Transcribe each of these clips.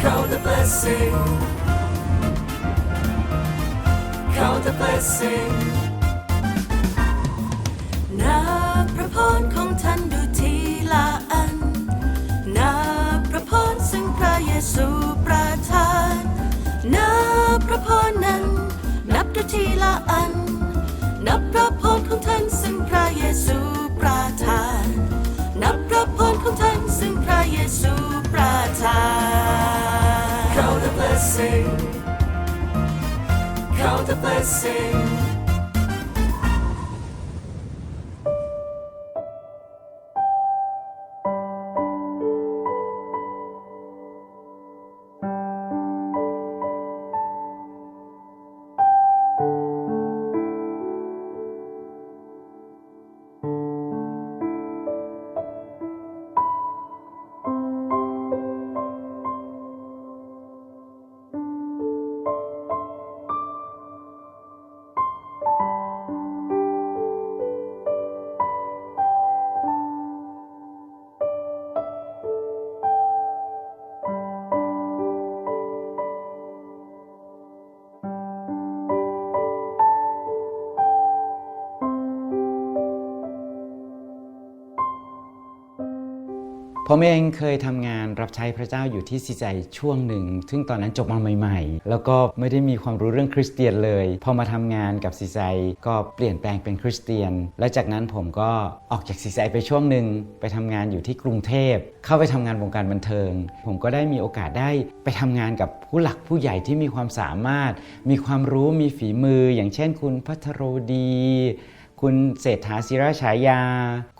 Count the blessing. Count the blessing. นับพระพรของท่านดูทีละอัน นับพระพรซึ่งพระเยซูประทาน นับพระพรนั้น นับดูทีละอัน นับพระพรของท่านซึ่งพระเยซูประทาน นับพระพรของท่านซึ่งพระเยซู blessing. Count the blessing ผมเองเคยทำงานรับใช้พระเจ้าอยู่ที่ซีใจช่วงหนึ่ง ซึ่งตอนนั้นจบมาใหม่ ๆ แล้วก็ไม่ได้มีความรู้เรื่องคริสเตียนเลย พอมาทำงานกับซีใจก็เปลี่ยนแปลงเป็นคริสเตียน และจากนั้นผมก็ออกจากซีใจไปช่วงหนึ่งไปทำงานอยู่ที่กรุงเทพ เข้าไปทำงานวงการบันเทิง ผมก็ได้มีโอกาสได้ไปทำงานกับผู้หลักผู้ใหญ่ที่มีความสามารถ มีความรู้มีฝีมือ อย่างเช่น คุณพัทรโรดี คุณเศรษฐาศิราฉายา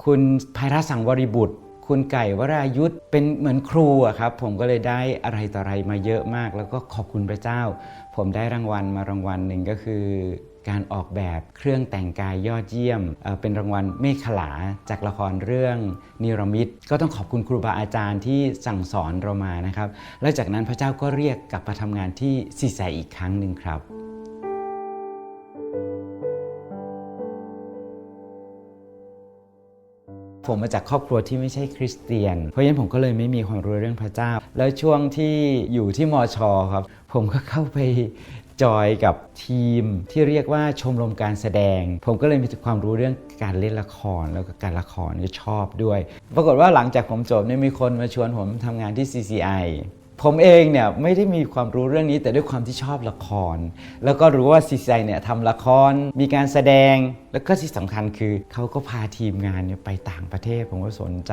คุณภัยรัสังวริบุตร คุณไก่วรายุทธเป็นเหมือนครูอะครับ ผมก็เลยได้อะไรต่ออะไรมาเยอะมาก แล้วก็ขอบคุณพระเจ้า ผมได้รางวัลมารางวัลหนึ่งก็คือ การออกแบบเครื่องแต่งกายยอดเยี่ยมเเป็นรางวัลเมฆขลาจากละครเรื่องนิรมิตก็ต้องขอบคุณครูบาอาจารย์ที่สั่งสอนเรามานะครับ และจากนั้นพระเจ้าก็เรียกกลับมาทำงานที่ซีแซอีกครั้งหนึ่งครับ ผมมาจากครอบครัวที่ไม่ใช่คริสเตียน เพราะฉะนั้นผมก็เลยไม่มีความรู้เรื่องพระเจ้า แล้วช่วงที่อยู่ที่มอชอครับ ผมก็เข้าไปจอยกับทีมที่เรียกว่าชมรมการแสดง ผมก็เลยมีความรู้เรื่องการเล่นละครแล้วก็การละครก็ชอบด้วย ปรากฏว่าหลังจากผมจบเนี่ยมีคนมาชวนผมทำงานที่ CCI ผมเองเนี่ยไม่ได้มีความรู้เรื่องนี้แต่ด้วยความที่ชอบละคร แล้วก็รู้ว่าซีไซเนี่ยทำละครมีการแสดงแล้วก็ที่สำคัญคือเขาก็พาทีมงานเนี่ยไปต่างประเทศ ผมก็สนใจ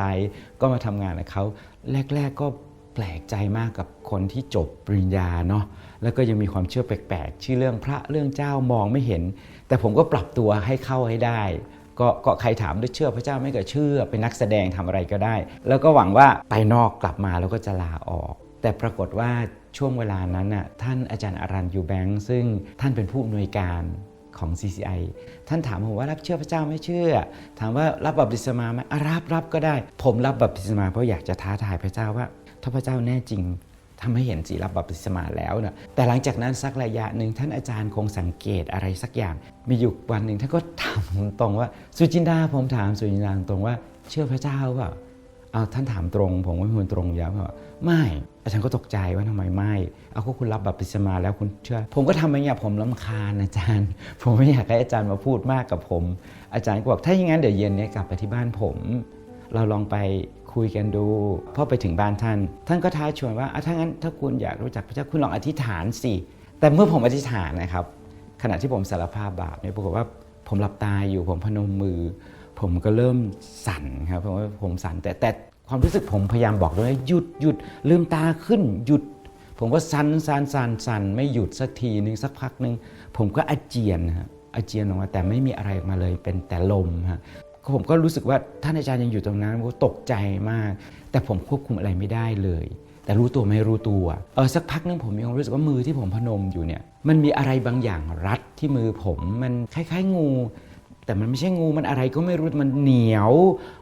ก็มาทำงานกับเขาแรก ๆก็แปลกใจมากกับคนที่จบปริญญาเนาะแล้วก็ยังมีความเชื่อแปลกๆชื่อเรื่องพระเรื่องเจ้ามองไม่เห็น แต่ผมก็ปรับตัวให้เข้าให้ได้ก็ก็ใครถามด้วยเชื่อพระเจ้าไม่ก็เชื่อเป็นนักแสดงทำอะไรก็ได้ แล้วก็หวังว่าไปนอกกลับมาแล้วก็จะลาออก แต่ปรากฏว่าช่วงเวลานั้นน่ะท่านอาจารย์อารันยูแบงค์ซึ่งท่านเป็นผู้อำนวยการของ CCI ท่านถามผมว่ารับเชื่อพระเจ้าไม่เชื่อ ถามว่ารับบัพติศมาไหมอะรับรับก็ได้ ผมรับบัพติศมาเพราะอยากจะท้าทายพระเจ้าว่า ถ้าพระเจ้าแน่จริงทำให้เห็นสีรับบัพติศมาแล้วนะแต่หลังจากนั้นสักระยะหนึ่งท่านอาจารย์คงสังเกตอะไรสักอย่าง มีอยู่วันหนึ่งท่านก็ถามผมตรงว่าสุจินดาผมถามสุจินดาตรงว่า เชื่อพระเจ้าเปล่าเอาท่านถามตรง ผมก็เป็นคนตรงย้ำว่าไม่ อาจารย์ก็ตกใจว่าทำไมไม่ เอาก็คุณรับบัพติศมาแล้วคุณเชื่อ ผมก็ทำไปอย่างผมลำคาญอาจารย์ ผมไม่อยากให้อาจารย์มาพูดมากกับผม อาจารย์ก็บอกถ้าอย่างนั้นเดี๋ยวเย็นนี้กลับไปที่บ้านผม เราลองไปคุยกันดูพอไปถึงบ้านท่าน ท่านก็ท้าชวนว่าถ้างั้นถ้าคุณอยากรู้จักพระเจ้าคุณลองอธิษฐานสิ แต่เมื่อผมอธิษฐานนะครับ ขณะที่ผมสารภาพบาปเนี่ยปรากฏว่าผมหลับตาอยู่ผมพนมมือ ผมก็เริ่มสั่นครับเพราะว่าผมสั่นแต่แต่ ความรู้สึกผมพยายามบอกด้วยหยุดหยุดลืมตาขึ้นหยุด ผมก็สั่นสั่นสั่นสั่นไม่หยุดสักทีหนึ่งสักพักหนึ่งผมก็อาเจียนครับอาเจียนออกมาแต่ไม่มีอะไรออกมาเลยเป็นแต่ลมฮะผมก็รู้สึกว่าท่านอาจารย์ยังอยู่ตรงนั้นผมตกใจมาก แต่ผมควบคุมอะไรไม่ได้เลย แต่รู้ตัวไม่รู้ตัวเออสักพักนึงผมมีความรู้สึกว่ามือที่ผมพนมอยู่เนี่ยมันมีอะไรบางอย่างรัดที่มือผมมันคล้ายๆงู แต่มันไม่ใช่งูมันอะไรก็ไม่รู้มันเหนียว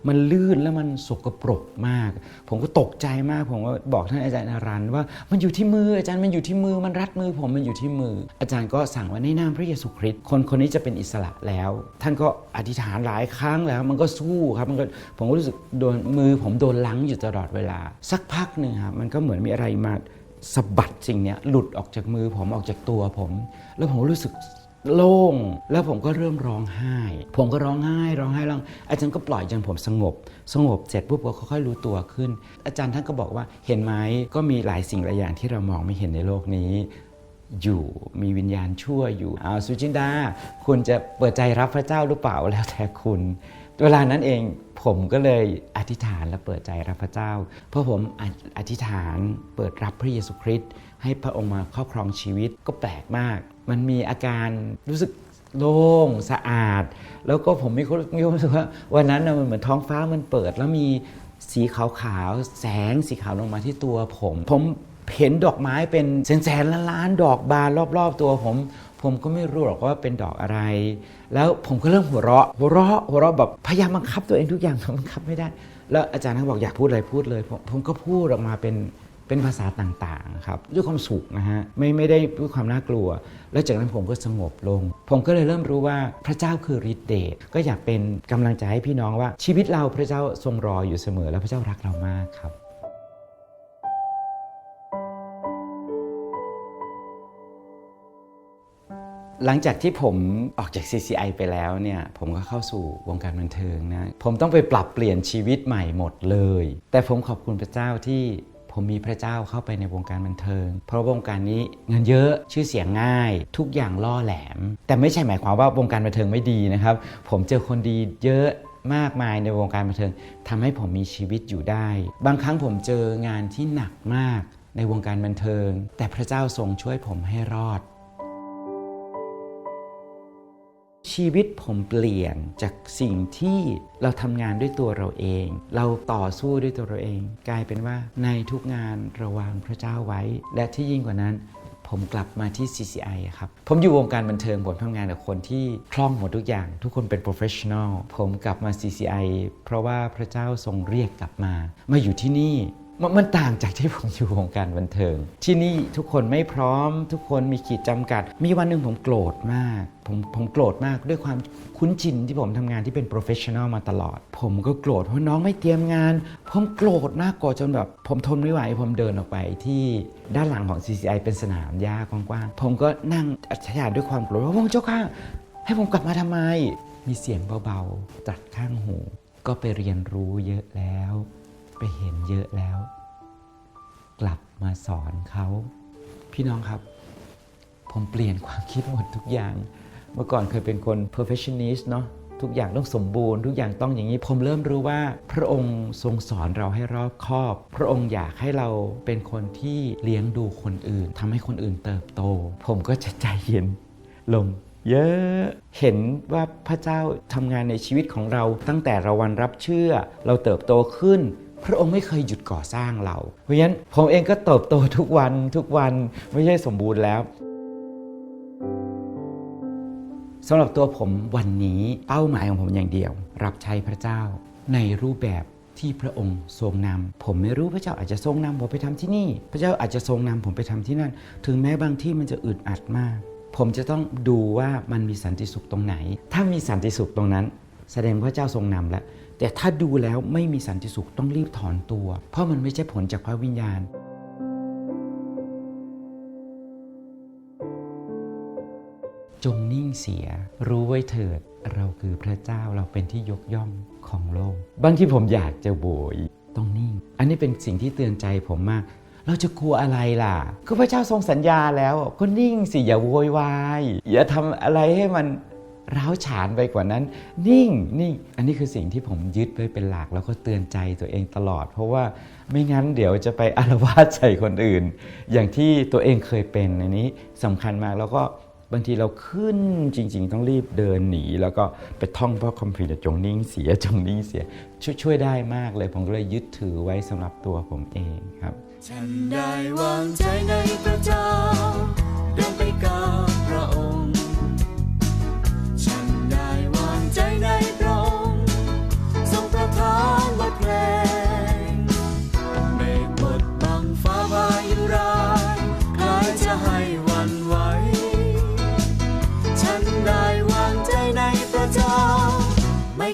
มันลื่นแล้วมันสกปรกมาก ผมก็ตกใจมาก ผมก็บอกท่านอาจารย์อารันว่ามันอยู่ที่มืออาจารย์มันอยู่ที่มือมันรัดมือ ผมมันอยู่ที่มือ อาจารย์ก็สั่งว่าในนามพระเยซูคริสต์คนคนนี้จะเป็นอิสระแล้ว ท่านก็อธิษฐานหลายครั้งแล้ว มันก็สู้ครับมันก็ผมก็รู้สึกโดนมือผมโดนลังอยู่ตลอดเวลา สักพักหนึ่งครับมันก็เหมือนมีอะไรมาสะบัดสิ่งนี้หลุดออกจากมือผมออกจากตัวผม แล้วผมรู้สึก โล่งแล้วผมก็เริ่มร้องไห้ ผมก็ร้องไห้ร้องไห้ร้องอาจารย์ก็ปล่อยจนผมสงบ สงบเสร็จปุ๊บก็ค่อยๆรู้ตัวขึ้น อาจารย์ท่านก็บอกว่าเห็นไหมก็มีหลายสิ่งหลายอย่างที่เรามองไม่เห็นในโลกนี้อยู่มีวิญญาณชั่วอยู่อาสุจินดา คุณจะเปิดใจรับพระเจ้าหรือเปล่าแล้วแต่คุณ เวลานั้นเองผมก็เลย ธิษฐานและเปิดใจรับพระเจ้า เพราะผมออธิษฐานเปิดรับพระเยซูคริสต์ให้พระองค์มาครอบครองชีวิตก็แปลกมาก มันมีอาการรู้สึกโล่งสะอาด แล้วก็ผมมีความมีความรู้สึกว่าวันนั้นนะมันเหมือนท้องฟ้ามันเปิดแล้วมีสีขาวๆแสงสีขาวลงมาที่ตัวผม ผมเห็นดอกไม้เป็นแสนแสนล้านล้านๆดอกบานรอบๆตัวผม ผมก็ไม่รู้หรอกว่าเป็นดอกอะไร แล้วผมก็เริ่มหัวเราะ หัวเราะหัวเราะแบบพยายามบังคับตัวเองทุกอย่างบังคับไม่ได้ แล้วอาจารย์ก็บอกอยากพูดอะไรพูดเลย ผมผมก็พูดออกมาเป็นเป็นภาษาต่างๆครับด้วยความสุขนะฮะไม่ไม่ได้ด้วยความน่ากลัว แล้วจากนั้นผมก็สงบลง ผมก็เลยเริ่มรู้ว่าพระเจ้าคือฤทธิ์เดชก็อยากเป็นกำลังใจให้พี่น้องว่าชีวิตเราพระเจ้าทรงรออยู่เสมอ และพระเจ้ารักเรามากครับ หลังจากที่ผมออกจาก CCI ไปแล้วเนี่ย ผมก็เข้าสู่วงการบันเทิงนะ ผมต้องไปปรับเปลี่ยนชีวิตใหม่หมดเลย แต่ผมขอบคุณพระเจ้าที่ผมมีพระเจ้าเข้าไปในวงการบันเทิง เพราะวงการนี้เงินเยอะชื่อเสียงง่าย ทุกอย่างล่อแหลม แต่ไม่ใช่หมายความว่าวงการบันเทิงไม่ดีนะครับ ผมเจอคนดีเยอะมากมายในวงการบันเทิงทำให้ผมมีชีวิตอยู่ได้ บางครั้งผมเจองานที่หนักมากในวงการบันเทิง แต่พระเจ้าทรงช่วยผมให้รอด ชีวิตผมเปลี่ยนจากสิ่งที่เราทำงานด้วยตัวเราเอง เราต่อสู้ด้วยตัวเราเอง กลายเป็นว่าในทุกงานระวางพระเจ้าไว้ และที่ยิ่งกว่านั้นผมกลับมาที่ CCI ครับ ผมอยู่วงการบันเทิง ผมทำงานกับคนที่คล่องหมดทุกอย่าง ทุกคนเป็น professional ผมกลับมา CCI เพราะว่าพระเจ้าทรงเรียกกลับมา มาอยู่ที่นี่ มันมันต่างจากที่ผมอยู่วงการบันเทิง ที่นี่ทุกคนไม่พร้อม ทุกคนมีขีดจำกัด มีวันหนึ่งผมโกรธมาก ผมผมโกรธมากด้วยความคุ้นชินที่ผมทำงานที่เป็น professional มาตลอด ผมก็โกรธเพราะน้องไม่เตรียมงาน ผมโกรธมากโกรธจนแบบ ผมทนไม่ไหว ผมเดินออกไปที่ด้านหลังของ CCI เป็นสนามหญ้ากว้างๆผมก็นั่งอธิษฐานด้วยความโกรธว่าพระเจ้าข้าให้ผมกลับมาทำไม มีเสียงเบาๆตรัดข้างหู ก็ไปเรียนรู้เยอะแล้ว เห็นเยอะแล้ว กลับมาสอนเขา พี่น้องครับ ผมเปลี่ยนความคิดหมดทุกอย่าง เมื่อก่อนเคยเป็นคน perfectionist เนาะทุกอย่างต้องสมบูรณ์ ทุกอย่างต้องอย่างนี้ ผมเริ่มรู้ว่า พระองค์ทรงสอนเราให้รอบคอบ พระองค์อยากให้เราเป็นคนที่เลี้ยงดูคนอื่นทำให้คนอื่นเติบโต ผมก็จะใจเย็นลงเยอะเห็นว่าพระเจ้าทำงานในชีวิตของเราตั้งแต่เราวันรับเชื่อ เราเติบโตขึ้น พระองค์ไม่เคยหยุดก่อสร้างเรา เพราะฉะนั้นผมเองก็เติบโตทุกวันทุกวันไม่ใช่สมบูรณ์แล้วสำหรับตัวผมวันนี้เป้าหมายของผมอย่างเดียว รับใช้พระเจ้า ในรูปแบบที่พระองค์ทรงนำผมไม่รู้พระเจ้าอาจจะทรงนำผมไปทำที่นี่ พระเจ้าอาจจะทรงนำผมไปทำที่นั่น ถึงแม้บางที่มันจะอึดอัดมาก ผมจะต้องดูว่ามันมีสันติสุขตรงไหน ถ้ามีสันติสุขตรงนั้น แสดงพระเจ้าทรงนำแล้ว แต่ถ้าดูแล้วไม่มีสันติสุขต้องรีบถอนตัว เพราะมันไม่ใช่ผลจากพระวิญญาณ จงนิ่งเสีย รู้ไว้เถิด เราคือพระเจ้าเราเป็นที่ยกย่องของโลก บางที่ผมอยากจะโวยต้องนิ่ง อันนี้เป็นสิ่งที่เตือนใจผมมาก เราจะกลัวอะไรล่ะก็พระเจ้าทรงสัญญาแล้ว ก็นิ่งสิอย่าโวยวายอย่าทำอะไรให้มัน ร้าวฉานไปกว่านั้น นิ่งนิ่งอันนี้คือสิ่งที่ผมยึดไว้เป็นหลักแล้วก็เตือนใจตัวเองตลอด เพราะว่าไม่งั้นเดี๋ยวจะไปอารวาสใส่คนอื่น อย่างที่ตัวเองเคยเป็นอันนี้สำคัญมากแล้วก็บางทีเราขึ้นจริง ๆ ต้องรีบเดินหนี แล้วก็ไปท่องเพราะคัมภีร์จงนิ่งเสียจงนิ่งเสียช่วยช่วยได้มากเลย ผมก็เลยยึดถือไว้สำหรับตัวผมเองครับ ฉันได้วางใจในพระเจ้า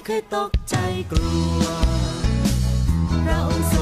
เคยตกใจกลัวเราทรงเ